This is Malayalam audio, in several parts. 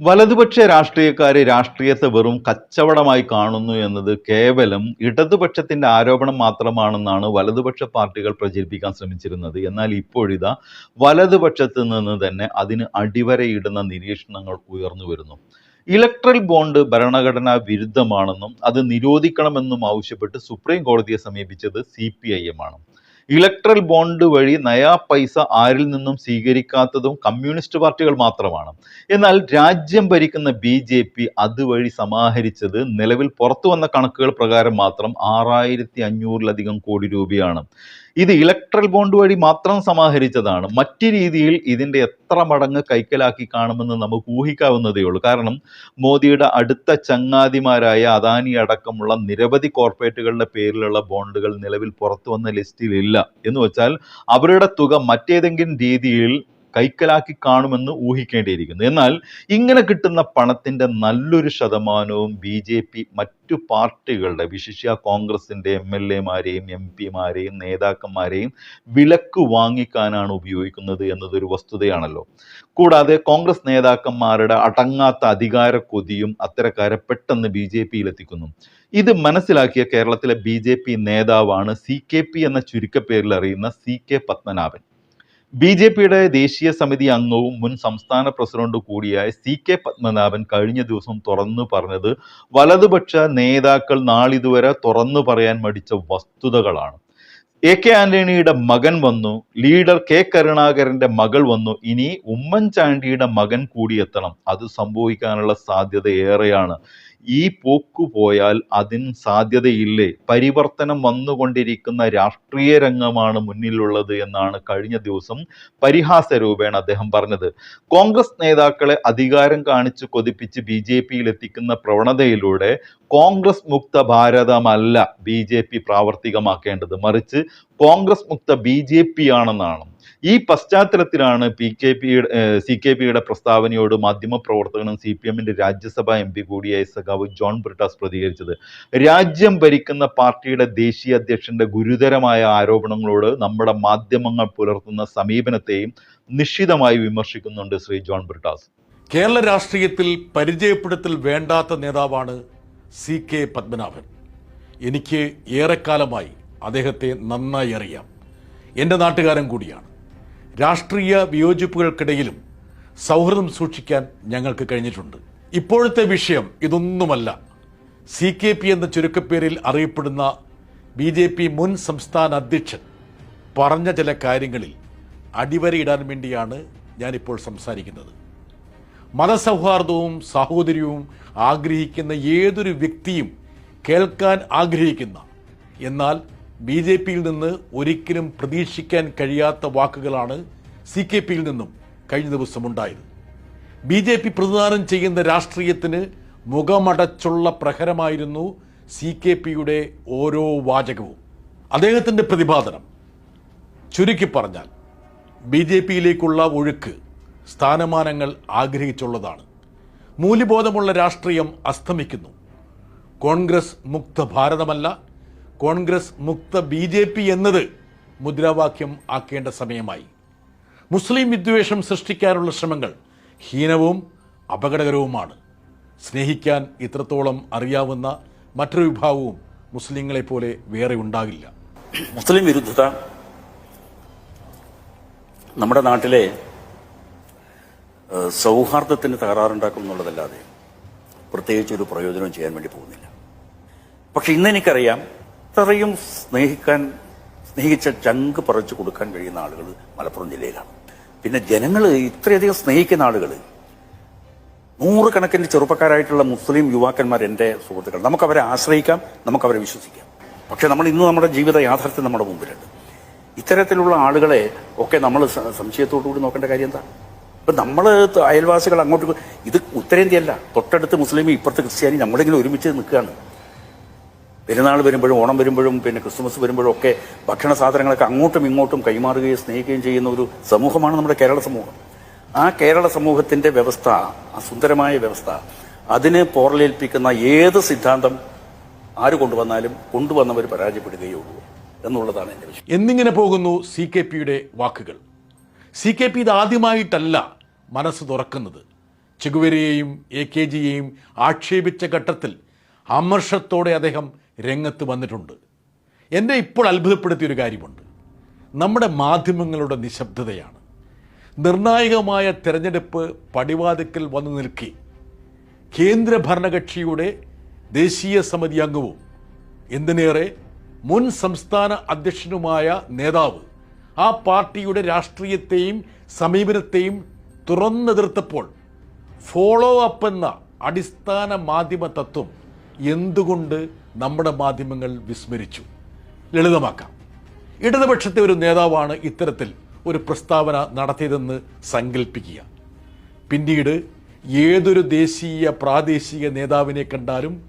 വലതുപക്ഷ രാഷ്ട്രീയക്കാർ രാഷ്ട്രീയത്തെ വെറും കച്ചവടമായി കാണുന്നു എന്നത് കേവലം ഇടതുപക്ഷത്തിന്റെ ആരോപണം മാത്രമാണെന്നാണ് വലതുപക്ഷ പാർട്ടികൾ പ്രചരിപ്പിക്കാൻ ശ്രമിച്ചിരുന്നത്. എന്നാൽ ഇപ്പോഴിതാ വലതുപക്ഷത്ത് നിന്ന് തന്നെ അതിന് അടിവരയിടുന്ന നിരീക്ഷണങ്ങൾ ഉയർന്നു വരുന്നു. ഇലക്ട്രൽ ബോണ്ട് ഭരണഘടനാ വിരുദ്ധമാണെന്നും അത് നിരോധിക്കണമെന്നും ആവശ്യപ്പെട്ട് സുപ്രീം കോടതിയെ സമീപിച്ചത് സി പി ഐ എം ആണ്. ഇലക്ട്രൽ ബോണ്ട് വഴി നയാ പൈസ ആരിൽ നിന്നും സ്വീകരിക്കാത്തതും കമ്മ്യൂണിസ്റ്റ് പാർട്ടികൾ മാത്രമാണ്. എന്നാൽ രാജ്യം ഭരിക്കുന്ന ബി ജെ പി അതുവഴി സമാഹരിച്ചത് നിലവിൽ പുറത്തു വന്ന കണക്കുകൾ പ്രകാരം മാത്രം ആറായിരത്തി അഞ്ഞൂറിലധികം കോടി രൂപയാണ്. ഇത് ഇലക്ട്രൽ ബോണ്ട് വഴി മാത്രം സമാഹരിച്ചതാണ്. മറ്റു രീതിയിൽ ഇതിന്റെ എത്ര മടങ്ങ് കൈക്കലാക്കി കാണുമെന്ന് നമുക്ക് ഊഹിക്കാവുന്നതേ ഉള്ളൂ. കാരണം മോദിയുടെ അടുത്ത ചങ്ങാതിമാരായ അദാനി അടക്കമുള്ള നിരവധി കോർപ്പറേറ്റുകളുടെ പേരിലുള്ള ബോണ്ടുകൾ നിലവിൽ പുറത്തു വന്ന ലിസ്റ്റിൽ ഇല്ല. എന്ന് വെച്ചാൽ അവരുടെ തുക മറ്റേതെങ്കിലും രീതിയിൽ കൈക്കലാക്കി കാണുമെന്ന് ഊഹിക്കേണ്ടിയിരിക്കുന്നു. എന്നാൽ ഇങ്ങനെ കിട്ടുന്ന പണത്തിന്റെ നല്ലൊരു ശതമാനവും ബി ജെ പി മറ്റു പാർട്ടികളുടെ വിശിഷ്യ കോൺഗ്രസിന്റെ എം എൽ എമാരെയും എം പിമാരെയും നേതാക്കന്മാരെയും വിലക്ക് വാങ്ങിക്കാനാണ് ഉപയോഗിക്കുന്നത് എന്നതൊരു വസ്തുതയാണല്ലോ. കൂടാതെ കോൺഗ്രസ് നേതാക്കന്മാരുടെ അടങ്ങാത്ത അധികാര കൊതിയും അത്തരക്കാരെ പെട്ടെന്ന് ബി ജെ പിയിലെത്തിക്കുന്നു. ഇത് മനസ്സിലാക്കിയ കേരളത്തിലെ ബി ജെ പി നേതാവാണ് സി കെ പി എന്ന ചുരുക്കപ്പേരിൽ അറിയുന്ന C K Padmanabhan. B J പിയുടെ ദേശീയ സമിതി അംഗവും മുൻ സംസ്ഥാന പ്രസിഡന്റ് കൂടിയായ സി കെ പത്മനാഭൻ കഴിഞ്ഞ ദിവസം തുറന്നു പറഞ്ഞത് വലതുപക്ഷ നേതാക്കൾ നാളിതുവരെ തുറന്നു പറയാൻ മടിച്ച വസ്തുതകളാണ്. എ കെ ആന്റണിയുടെ മകൻ വന്നു ലീഡർ കെ കരുണാകരന്റെ മകൾ വന്നു ഇനി ഉമ്മൻചാണ്ടിയുടെ മകൻ കൂടി എത്തണം. അത് സംഭവിക്കാനുള്ള സാധ്യത ഏറെയാണ്. ഈ പോക്ക് പോയാൽ അതിന് സാധ്യതയില്ലേ? പരിവർത്തനം വന്നുകൊണ്ടിരിക്കുന്ന രാഷ്ട്രീയ രംഗമാണ് മുന്നിലുള്ളത് എന്നാണ് കഴിഞ്ഞ ദിവസം പരിഹാസ രൂപേണ അദ്ദേഹം പറഞ്ഞത്. കോൺഗ്രസ് നേതാക്കളെ അധികാരം കാണിച്ചു കൊതിപ്പിച്ച് ബി ജെ പിയിൽ എത്തിക്കുന്ന പ്രവണതയിലൂടെ കോൺഗ്രസ് മുക്ത ഭാരതമല്ല ബി ജെ പി പ്രാവർത്തികമാക്കേണ്ടത്. മറിച്ച് കോൺഗ്രസ് മുക്ത ബി ജെ പി ആണെന്നാണ്. ഈ പശ്ചാത്തലത്തിലാണ് പി കെ പിയുടെ സി കെ പിയുടെ പ്രസ്താവനയോട് മാധ്യമപ്രവർത്തകനും സി പി എമ്മിന്റെ രാജ്യസഭാ എം പി കൂടിയായ സഖാവ് ജോൺ ബ്രിട്ടാസ് പ്രതികരിച്ചത്. രാജ്യം ഭരിക്കുന്ന പാർട്ടിയുടെ ദേശീയ അധ്യക്ഷന്റെ ഗുരുതരമായ ആരോപണങ്ങളോട് നമ്മുടെ മാധ്യമങ്ങൾ പുലർത്തുന്ന സമീപനത്തെയും നിശ്ചിതമായി വിമർശിക്കുന്നുണ്ട് ശ്രീ ജോൺ ബ്രിട്ടാസ്. കേരള രാഷ്ട്രീയത്തിൽ പരിചയപ്പെടുത്തൽ വേണ്ടാത്ത നേതാവാണ് സി കെ പത്മനാഭൻ. എനിക്ക് ഏറെക്കാലമായി അദ്ദേഹത്തെ നന്നായി അറിയാം. എന്റെ നാട്ടുകാരൻ കൂടിയാണ്. രാഷ്ട്രീയ വിയോജിപ്പുകൾക്കിടയിലും സൗഹൃദം സൂക്ഷിക്കാൻ ഞങ്ങൾക്ക് കഴിഞ്ഞിട്ടുണ്ട്. ഇപ്പോഴത്തെ വിഷയം ഇതൊന്നുമല്ല. സി കെ പി എന്ന ചുരുക്കപ്പേരിൽ അറിയപ്പെടുന്ന ബി ജെ പി മുൻ സംസ്ഥാന അധ്യക്ഷൻ പറഞ്ഞ ചില കാര്യങ്ങളിൽ അടിവരയിടാൻ വേണ്ടിയാണ് ഞാനിപ്പോൾ സംസാരിക്കുന്നത്. മതസൗഹാർദ്ദവും സാഹോദര്യവും ആഗ്രഹിക്കുന്ന ഏതൊരു വ്യക്തിയും കേൾക്കാൻ ആഗ്രഹിക്കുന്ന എന്നാൽ ബി ജെ പിയിൽ നിന്ന് ഒരിക്കലും പ്രതീക്ഷിക്കാൻ കഴിയാത്ത വാക്കുകളാണ് സി കെ പിയിൽ നിന്നും കഴിഞ്ഞ ദിവസം ഉണ്ടായത് ബി ജെ പി പ്രതിദാനം ചെയ്യുന്ന രാഷ്ട്രീയത്തിന് മുഖമടച്ചുള്ള പ്രഹരമായിരുന്നു സി കെ പിയുടെ ഓരോ വാചകവും. അദ്ദേഹത്തിന്റെ പ്രതിപാദനം ചുരുക്കി പറഞ്ഞാൽ ബി ജെ പിയിലേക്കുള്ള ഒഴുക്ക് സ്ഥാനമാനങ്ങൾ ആഗ്രഹിച്ചുള്ളതാണ്. മൂല്യബോധമുള്ള രാഷ്ട്രീയം അസ്തമിക്കുന്നു. കോൺഗ്രസ് മുക്ത ഭാരതമല്ല കോൺഗ്രസ് മുക്ത ബി ജെ പി എന്നത് മുദ്രാവാക്യം ആക്കേണ്ട സമയമായി. മുസ്ലിം വിദ്വേഷം സൃഷ്ടിക്കാനുള്ള ശ്രമങ്ങൾ ഹീനവും അപകടകരവുമാണ്. സ്നേഹിക്കാൻ ഇത്രത്തോളം അറിയാവുന്ന മറ്റൊരു വിഭാഗവും മുസ്ലിങ്ങളെ പോലെ വേറെ ഉണ്ടാകില്ല. മുസ്ലിം വിരുദ്ധത നമ്മുടെ നാട്ടിലെ സൗഹാർദ്ദത്തിന് തകരാറുണ്ടാക്കും എന്നുള്ളതല്ലാതെ പ്രത്യേകിച്ച് ഒരു പ്രയോജനം ചെയ്യാൻ വേണ്ടി പോകുന്നില്ല. പക്ഷെ ഇന്ന് ഇത്രയും സ്നേഹിക്കാൻ സ്നേഹിച്ച ചങ്ക് പറിച്ചു കൊടുക്കാൻ കഴിയുന്ന ആളുകൾ മലപ്പുറം ജില്ലയിലാണ്. പിന്നെ ജനങ്ങൾ ഇത്രയധികം സ്നേഹിക്കുന്ന ആളുകൾ നൂറുകണക്കിന് ചെറുപ്പക്കാരായിട്ടുള്ള മുസ്ലിം യുവാക്കന്മാർ എന്റെ സുഹൃത്തുക്കൾ നമുക്കവരെ ആശ്രയിക്കാം നമുക്ക് അവരെ വിശ്വസിക്കാം. പക്ഷെ നമ്മൾ ഇന്ന് നമ്മുടെ ജീവിത യാഥാർത്ഥ്യം നമ്മുടെ മുമ്പിലുണ്ട്. ഇത്തരത്തിലുള്ള ആളുകളെ ഒക്കെ നമ്മൾ സംശയത്തോടുകൂടി സംശയത്തോടു കൂടി നോക്കേണ്ട കാര്യം എന്താ? ഇപ്പം നമ്മൾ അയൽവാസികൾ അങ്ങോട്ട് ഇത് ഉത്തരേന്ത്യയല്ല. തൊട്ടടുത്ത് മുസ്ലിം ഇപ്പുറത്ത് ക്രിസ്ത്യാനി നമ്മളിങ്ങനെ ഒരുമിച്ച് നിൽക്കുകയാണ്. പെരുന്നാൾ വരുമ്പോഴും ഓണം വരുമ്പോഴും പിന്നെ ക്രിസ്മസ് വരുമ്പോഴും ഒക്കെ ഭക്ഷണ സാധനങ്ങളൊക്കെ അങ്ങോട്ടും ഇങ്ങോട്ടും കൈമാറുകയും സ്നേഹിക്കുകയും ചെയ്യുന്ന ഒരു സമൂഹമാണ് നമ്മുടെ കേരള സമൂഹം. ആ കേരള സമൂഹത്തിന്റെ വ്യവസ്ഥ ആ സുന്ദരമായ വ്യവസ്ഥ അതിനെ പോറലേൽപ്പിക്കുന്ന ഏത് സിദ്ധാന്തം ആര് കൊണ്ടുവന്നാലും കൊണ്ടുവന്നവർ പരാജയപ്പെടുകയുള്ളൂ എന്നുള്ളതാണ് എന്റെ വിഷയം എന്നിങ്ങനെ പോകുന്നു സി കെ പിയുടെ വാക്കുകൾ. സി കെ പി ഇത് ആദ്യമായിട്ടല്ല മനസ്സ് തുറക്കുന്നത്. ചെകുവരയെയും എ കെ ജിയെയും ആക്ഷേപിച്ച ഘട്ടത്തിൽ അമർഷത്തോടെ അദ്ദേഹം രംഗത്ത് വന്നിട്ടുണ്ട്. എന്നെ ഇപ്പോൾ അത്ഭുതപ്പെടുത്തിയൊരു കാര്യമുണ്ട്. നമ്മുടെ മാധ്യമങ്ങളുടെ നിശബ്ദതയാണ്. നിർണായകമായ തെരഞ്ഞെടുപ്പ് പടിവാതിക്കൽ വന്നു നിൽക്കി. കേന്ദ്ര ഭരണകക്ഷിയുടെ ദേശീയ സമിതി അംഗവും എന്തിനേറെ മുൻ സംസ്ഥാന അധ്യക്ഷനുമായ നേതാവ് ആ പാർട്ടിയുടെ രാഷ്ട്രീയത്തെയും സമീപനത്തെയും തുറന്നെതിർത്തപ്പോൾ ഫോളോ അപ്പ് എന്ന അടിസ്ഥാന മാധ്യമ തത്വം എന്തുകൊണ്ട് നമ്മുടെ മാധ്യമങ്ങൾ വിസ്മരിച്ചു? ലളിതമാക്കാം. ഇടതുപക്ഷത്തെ ഒരു നേതാവാണ് ഇത്തരത്തിൽ ഒരു പ്രസ്താവന നടത്തിയതെന്ന് സങ്കല്പിക്കുക പിന്നീട് ഏതൊരു ദേശീയ പ്രാദേശിക നേതാവിനെ കണ്ടാലും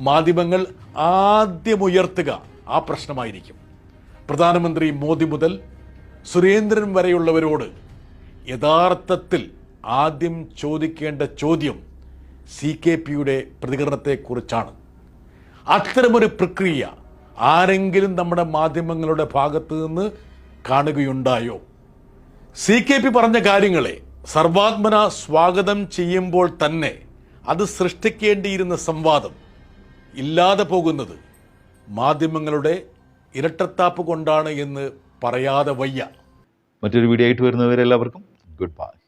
മാധ്യമങ്ങൾ ആദ്യമുയർത്തുക ആ പ്രശ്നമായിരിക്കും. പ്രധാനമന്ത്രി മോദി മുതൽ സുരേന്ദ്രൻ വരെയുള്ളവരോട് യഥാർത്ഥത്തിൽ ആദ്യം ചോദിക്കേണ്ട ചോദ്യം സി കെ പിയുടെ പ്രതികരണത്തെക്കുറിച്ചാണ്. അത്തരമൊരു പ്രക്രിയ ആരെങ്കിലും നമ്മുടെ മാധ്യമങ്ങളുടെ ഭാഗത്ത് നിന്ന് കാണുകയുണ്ടായോ? സി കെ പി പറഞ്ഞ കാര്യങ്ങളെ സർവാത്മന സ്വാഗതം ചെയ്യുമ്പോൾ തന്നെ അത് സൃഷ്ടിക്കേണ്ടിയിരുന്ന സംവാദം ഇല്ലാതെ പോകുന്നത് മാധ്യമങ്ങളുടെ ഇരട്ടത്താപ്പ് കൊണ്ടാണ് എന്ന് പറയാതെ വയ്യ. മറ്റൊരു വീഡിയോ ആയിട്ട് വരുന്നവരെല്ലാവർക്കും ഗുഡ് ബൈ.